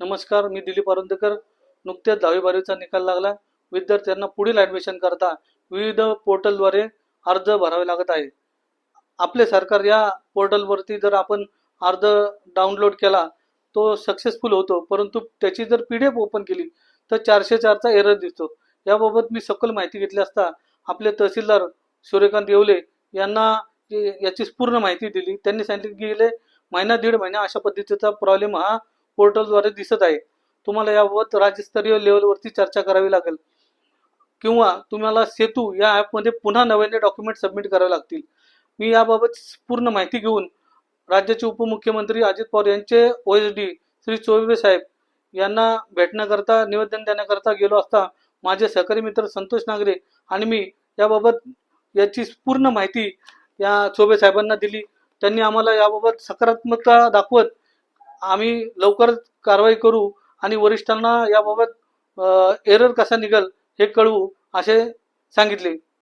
नमस्कार मी दिलीप अरुंदकर नुकत्याच दहावी बारावीचा निकाल लागला. विद्यार्थ्यांना पुढील ऍडमिशन करता विविध पोर्टलद्वारे अर्ज भरावे लागत आहे आपले सरकार या पोर्टलवरती जर आपण अर्ज डाउनलोड केला तो सक्सेसफुल होतो. परंतु त्याची जर पी डी एफ ओपन केली तर चारशे चारचा एरर दिसतो. याबाबत मी सखोल माहिती घेतली असता आपले तहसीलदार सूर्यकांत येवले यांना याची पूर्ण माहिती दिली. त्यांनी सांगितले की गेले महिना दीड महिना अशा पद्धतीचा प्रॉब्लेम हा पोर्टलद्वारे दिसत आहे. तुम्हाला याबाबत राज्यस्तरीय लेवलवरती चर्चा करावी लागेल. किंवा तुम्हाला सेतू या ॲपमध्ये पुन्हा नव्याने डॉक्युमेंट सबमिट करावे लागतील. मी याबाबत पूर्ण माहिती घेऊन राज्याचे उपमुख्यमंत्री अजित पवार यांचे O S D Shri Choubey साहेब यांना भेटण्याकरता निवेदन देण्याकरता गेलो असता माझे सहकारी मित्र संतोष नागरे आणि मी याबाबत याची पूर्ण माहिती या चोबे साहेबांना दिली. त्यांनी आम्हाला याबाबत सकारात्मकता दाखवत आम्ही लवकर कारवाई करू आणि वरिष्ठांना याबाबत एरर कसा निघल हे कळवू असे सांगितले.